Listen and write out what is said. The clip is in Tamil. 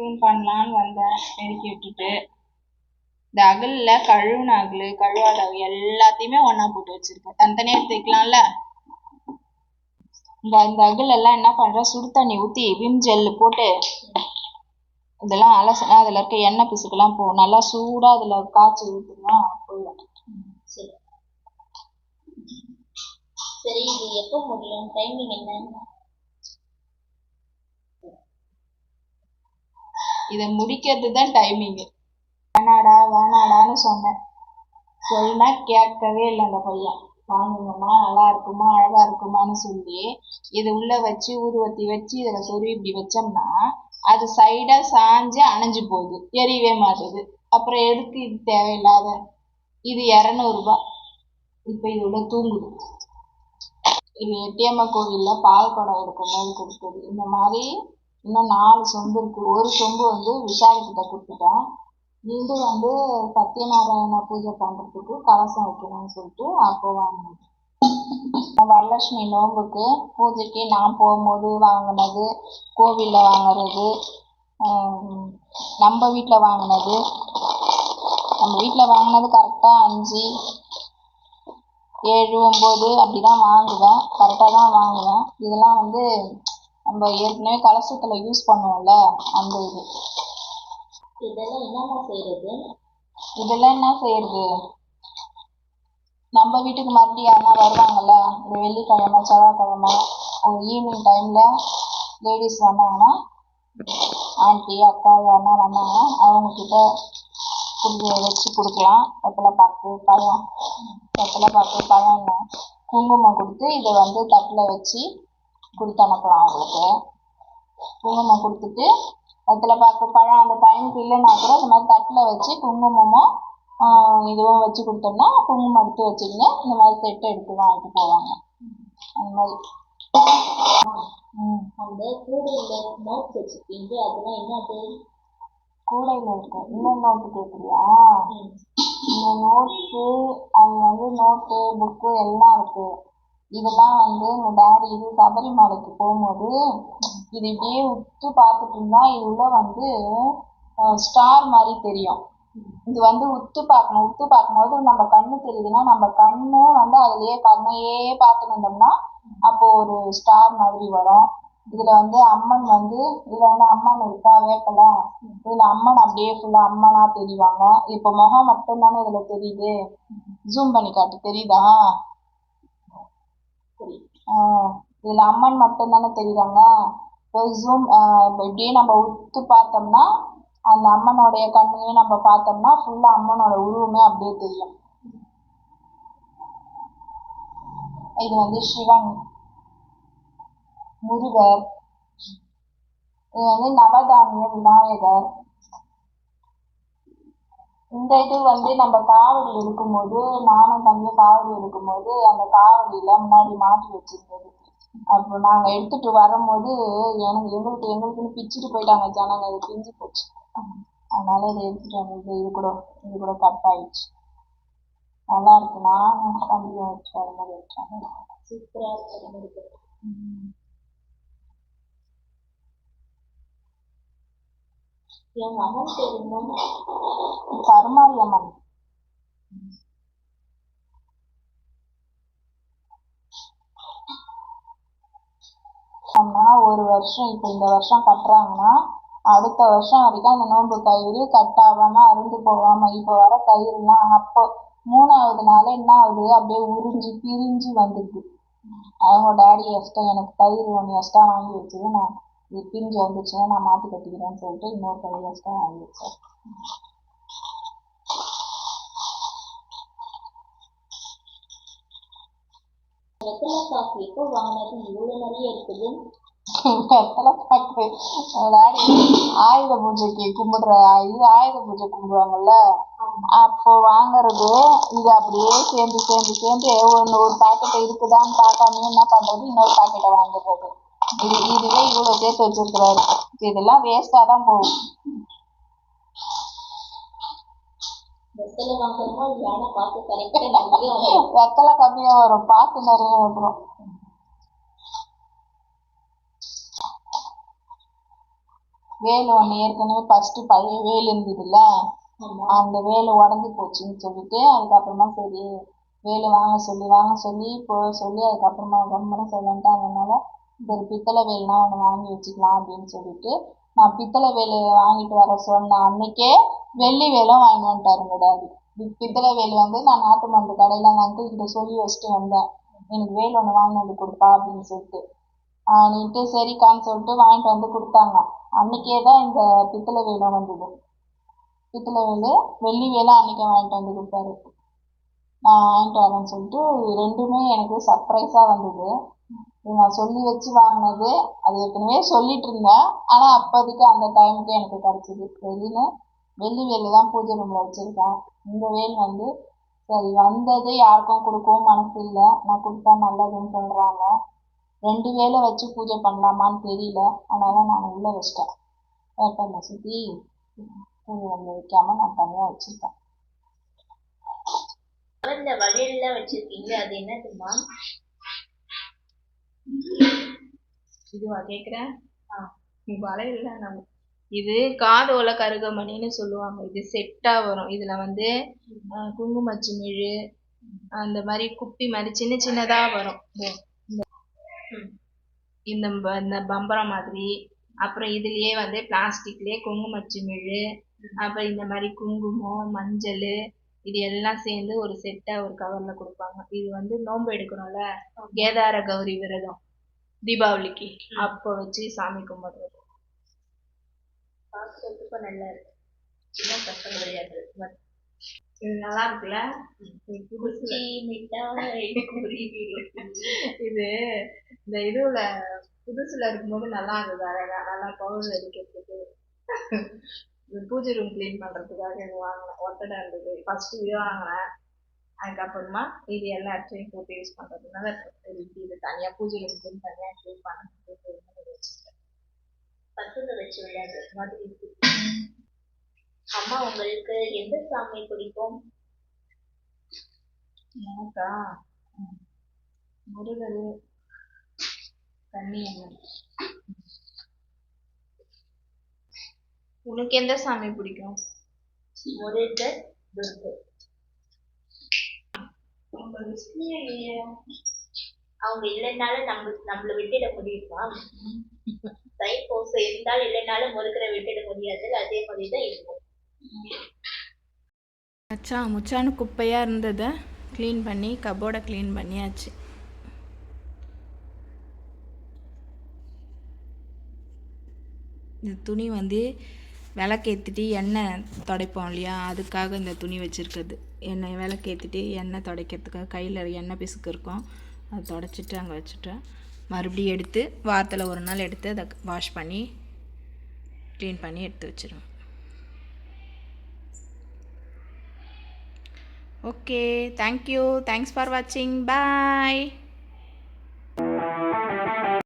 க்ளீன் பண்ணலான்னு வந்தேன். பெருக்கி விட்டுட்டு. இந்த அகலில் கழுவுன அகல் கழுவாத அகல் எல்லாத்தையுமே ஒன்றா போட்டு வச்சுருக்கேன். தனித்தனியாக எடுத்து வைக்கலாம்ல இந்த இந்த அகல் எல்லாம் என்ன பண்ணுறேன் சுடு தண்ணி ஊற்றி விம் ஜெல்லு போட்டு இதெல்லாம் அலசினா அதில் இருக்க எண்ணெய் பிசுக்கெல்லாம் போகும் நல்லா சூடாக அதில் காய்ச்சி ஊற்றுனா போயிடும் சரி. சரி இது எப்போ முடியும்? டைமிங் என்ன இதை முடிக்கிறது தான் டைமிங்கு வேணாடா வேணாடான்னு சொன்னேன். சொன்னா கேட்கவே இல்லை அந்த பையன். வாங்குங்கம்மா நல்லா இருக்குமா அழகா இருக்குமான்னு சொல்லி இது உள்ள வச்சு ஊதுவத்தி வச்சு இதில் சொருவி இப்படி வச்சோம்னா அது சைடாக சாஞ்சு அணைஞ்சு போகுது. எரியவே மாட்டுது. அப்புறம் எதுக்கு இது தேவையில்லாத? இது இரநூறுபா. இப்போ இதோட தூங்குது. இது எட்டியம்மா கோவிலில் பால் குடம் எடுக்கும்போது கொடுத்தது. இந்த மாதிரி இன்னும் நாலு சொம்பு இருக்கு. ஒரு சொம்பு வந்து விசாரிக்கிட்ட கொடுத்துட்டேன். இது வந்து சத்யநாராயண பூஜை பண்ணுறதுக்கு கலசம் வைக்கணும்னு சொல்லிட்டு அப்போ வாங்கினது வரலட்சுமி நோம்புக்கு பூஜைக்கு நான் போகும்போது வாங்கினது கோவிலில் வாங்குறது நம்ம வீட்டில் வாங்கினது. நம்ம வீட்டில் வாங்கினது கரெக்டாக அஞ்சு ஏழு ஒம்பது அப்படி தான் வாங்குவேன் கரெக்டாக தான் வாங்குவேன். இதெல்லாம் வந்து நம்ம ஏற்கனவே கலசத்தில் யூஸ் பண்ணுவோம்ல அந்த இது. இதெல்லாம் என்னம்மா செய்யறது இதெல்லாம் என்ன செய்யறது நம்ம வீட்டுக்கு மறுபடியும் யாருன்னா வருவாங்கல்ல இந்த வெள்ளிக்கிழமை செவ்வாய்க்கிழமை ஒரு ஈவினிங் டைமில் லேடிஸ் வந்தாங்கன்னா ஆண்டி அக்கா யாருன்னா வந்தாங்கன்னா அவங்கக்கிட்ட கொடுத்து வச்சு கொடுக்கலாம். வெத்தலை பாக்கு பழம். வெத்தலை பாக்கு பழம் குங்குமம் கொடுத்து இதை வந்து தட்டில் வச்சு கொடுத்து அனுப்பலாம் அவங்களுக்கு. குங்குமம் கொடுத்துட்டு வெத்தலை பாக்கு பழம் அந்த டைமுக்கு இல்லைன்னா கூட இந்த மாதிரி தட்டில் வச்சு குங்குமமும் இதுவும் வச்சு கொடுத்தோம்னா குங்குமம் எடுத்து வச்சுக்கின்னு இந்த மாதிரி செட்டு எடுத்து வாங்கிட்டு போவாங்க. அந்த மாதிரி. அந்த கூடையில நோட்ஸ் வச்சிருக்கீங்க அதெல்லாம் என்னது கூடையில் இருக்கும் இந்த நோட்டு கேட்குறியா. இந்த நோட்ஸு அது வந்து நோட்டு புக்கு எல்லாம் இருக்கு. இதெல்லாம் வந்து எங்கள் டேடி இது சபரிமலைக்கு போகும்போது இது இப்படியே உற்று பார்த்துட்டு இருந்தா இது உள்ள வந்து ஸ்டார் மாதிரி தெரியும். இது வந்து உத்து பார்க்கணும் உத்து பார்க்கும்போது நம்ம கண்ணு தெரியுதுன்னா நம்ம கண்ணு வந்து அதுலயே கண்ணையே பார்த்துட்டு இருந்தோம்னா அப்போ ஒரு ஸ்டார் மாதிரி வரும். இதுல வந்து அம்மன் வந்து இதுல வந்து அம்மன் இருக்கா வேப்பல இதுல அம்மன் அப்படியே ஃபுல்லா அம்மனா தெரிவாங்க. இப்போ முகம் மட்டும்தானே இதுல தெரியுது? ஜூம் பண்ணி காட்டு தெரியுதா? சரி ஆஹ் இதுல அம்மன் மட்டும்தானே தெரியுறாங்க? ஜூம் இப்படியே நம்ம உத்து பார்த்தோம்னா அந்த அம்மனுடைய கண்ணையும் நம்ம பார்த்தோம்னா ஃபுல்லா அம்மனோட உருவமே அப்படியே தெரியும். இது வந்து சிவன் முருகர் இது வந்து நவதானிய விநாயகர் இந்த இது வந்து நம்ம காவடி எடுக்கும்போது நானும் தம்பியும் காவடி எடுக்கும்போது அந்த காவடியில முன்னாடி மாட்டி வச்சிருந்தது. அப்போ நாங்க எடுத்துட்டு வரும்போது எனக்கு எங்களுக்கு எங்களுக்குன்னு பிச்சுட்டு போயிட்டாங்க ஜனங்க. இது பிஞ்சு போச்சு. அதனால இதை எடுத்துட்டு வந்தது. இது கூட இது கூட கட் ஆயிடுச்சு. நல்லா இருக்கு. நானும் தம்பியும் வச்சு அது மாதிரி வச்சாங்க. சூப்பரா இருக்கு. என் மகன் பேர் என்ன அம்மா ஒரு வருஷம் இப்போ இந்த வருஷம் கட்டுறாங்கன்னா அடுத்த வருஷம் வரைக்கும் அந்த நோன்பு கயிறு ஆகாம அறுந்து போகாம இப்போ வர கயிறுலாம் அப்போ மூணாவது நாள் என்ன ஆகுது? அப்படியே உறிஞ்சு பிரிஞ்சு வந்துடுது. அவங்க டாடி எக்ஸ்ட்ரா எனக்கு கயிறு ஒன்று எக்ஸ்ட்ரா வாங்கி வச்சது நான். இது பிரிஞ்சு வந்துச்சுன்னா நான் மாற்றி கட்டிக்கிறேன்னு சொல்லிட்டு இன்னொரு கயிறு எக்ஸ்ட்ரா வாங்கி வச்சேன் வெத்தலை பாக்கு எப்போ வாங்கினது? இவ்வளவு நிறைய இருக்குது. வெத்தலை பாக்கு. டாடி ஆயுத பூஜைக்கு கும்பிடுற இது ஆயுத பூஜை கும்பிடுவாங்கல்ல? அப்போ வாங்குறது இது அப்படியே சேர்ந்து சேர்ந்து சேர்ந்து ஒன்று ஒரு பாக்கெட் இருக்குதான்னு பார்க்காம என்ன பண்றது? இன்னொரு பாக்கெட்டை வாங்கிடுறது. இது இதுவே இவ்வளோ சேர்த்து வச்சிருக்கிறாரு இதெல்லாம் வேஸ்ட்டாக தான் போகும். வெத்தலை நிறைய வரும். வரும். பாக்கு நிறைய வந்துடும் வேல் ஒன்று ஏற்கனவே ஃபஸ்ட்டு பழைய வேல் இருந்ததுல்ல? ஆமா. அந்த வேல் உடஞ்சி போச்சுன்னு சொல்லிட்டு அதுக்கப்புறமா சரி வேல் வாங்க சொல்லி வாங்க சொல்லி இப்போ சொல்லி அதுக்கப்புறமா கம்மனு சொல்லன்ட்டாங்கனால சரி பித்தளை வேலைனா ஒன்று வாங்கி வச்சுக்கலாம் அப்படின்னு சொல்லிட்டு நான் பித்தளை வேலையை வாங்கிட்டு வர சொன்ன அன்னைக்கே வெள்ளி வேலும் வாங்கி வந்துட்டாருங்க டாடி பி- பித்தளை வேல் வந்து நான் நாட்டு மருந்து கடையில் அந்த அங்கிள் கிட்ட சொல்லி வச்சுட்டு வந்தேன். எனக்கு வேல் ஒன்று வாங்கி வந்து கொடுப்பா அப்படின்னு சொல்லிட்டு. நீட்டு சரிக்கான்னு சொல்லிட்டு வாங்கிட்டு வந்து கொடுத்தாங்க. அன்னைக்கே தான் இந்த பித்தளை வேலும் வந்தது. பித்தளை வேலு வெள்ளி வேலை அன்னைக்கே வாங்கிட்டு வந்து கொடுத்தாரு. நான் வாங்கிட்டு வரேன்னு சொல்லிட்டு ரெண்டுமே எனக்கு சர்ப்ரைஸாக வந்தது. இது நான் சொல்லி வச்சு வாங்கினது அது ஏற்கனவே சொல்லிட்டு இருந்தேன். ஆனால் அப்போதைக்கு அந்த டைமுக்கு எனக்கு கிடச்சிது. வெளியில் வெள்ளி வேல் தான் பூஜை ரூமில் வச்சுருக்கேன். இந்த வேல் வந்து சரி வந்தது யாருக்கும் கொடுக்கவும் மனசு இல்லை. நான் கொடுத்தா நல்லதுன்னு சொல்கிறாங்க ரெண்டு வேலை வச்சு பூஜை பண்ணலாமான்னு தெரியல. அதனால நான் உள்ளே வச்சிட்டேன். பேப்பரில் சுற்றி பூஜை வந்து வைக்காம நான் தனியாக வச்சுருக்கேன். இந்த வளையல்லாம் வச்சிருக்கீங்க. அது என்னதுமா இதுவா கேட்குறேன் ஆ வளையல நம்ம. இது காதோல கருகமணின்னு சொல்லுவாங்க. இது செட்டாக வரும். இதில் வந்து அஹ், குங்குமச்சிமிழ் அந்த மாதிரி குப்பி மாதிரி சின்ன சின்னதாக வரும். இந்த இந்த பம்பரம் மாதிரி. அப்புறம் இதுலயே வந்து பிளாஸ்டிக்லயே குங்குமச்சிமிழ் அப்புறம் இந்த மாதிரி குங்குமம் மஞ்சள் இது எல்லாம் சேர்ந்து ஒரு செட்டா ஒரு கவர்ல கொடுப்பாங்க. இது வந்து நோன்பு எடுக்கிறோம்ல கேதார கௌரி விரதம். தீபாவளிக்கு. அப்போ வச்சு சாமி கும்பிடுறது. நல்லா இருக்கு விளையாடுறது மாதிரி. இது நல்லா இருக்குல்ல இது இந்த இதுல புதுசுல இருக்கும்போது நல்லா இருந்தது. அழகா நல்லா பவுடர் அடிக்கிறதுக்கு. இந்த பூஜை ரூம் க்ளீன் பண்றதுக்காக இது வாங்கினேன். ஒத்தடை இருந்தது. ஃபர்ஸ்ட் இது வாங்கினேன். அதுக்கப்புறமா இது எல்லாத்தையும் போட்டு யூஸ் இப்படி இது தனியா பூஜை ரூம் தனியா க்ளீன் பண்ணுறது வச்சுருக்கேன். பசங்க வச்சு விளையாடுறது மாதிரி இருக்கு. அம்மா உங்களுக்கு எந்த சாமி பிடிக்கும்? எனக்கா. முருகர் கன்னியம்மன். உனக்கு எந்த சாமி பிடிக்கும்? முருகர் துர்கை அவங்க இல்லைனாலும் நம்ம நம்மள விட்டுட முடியுமா? தைப்பூச இருந்தால் இல்லைனாலும் முருகரை விட்டுட முடியாது. அதே மாதிரி தான் இருக்கும். மச்சான் முச்சான்னு குப்பையாக இருந்ததை க்ளீன் பண்ணி கபோர்டை க்ளீன் பண்ணியாச்சு. இந்த துணி வந்து விளக்கேற்றிட்டு எண்ணெய் துடைப்போம் இல்லையா? அதுக்காக இந்த துணி வச்சுருக்குது எண்ணெய் விளக்கேற்றிட்டு எண்ணெய் துடைக்கிறதுக்காக கையில் எண்ணெய் பிசுக்கு இருக்கும். அதை துடைச்சிட்டு அங்கே வச்சுட்டேன் மறுபடியும் எடுத்து வாரத்தில் ஒரு நாள் எடுத்து அதை வாஷ் பண்ணி க்ளீன் பண்ணி எடுத்து வச்சிருவேன் ஓகே தேங்க்யூ தேங்க்ஸ் ஃபார் வாட்சிங் பாய்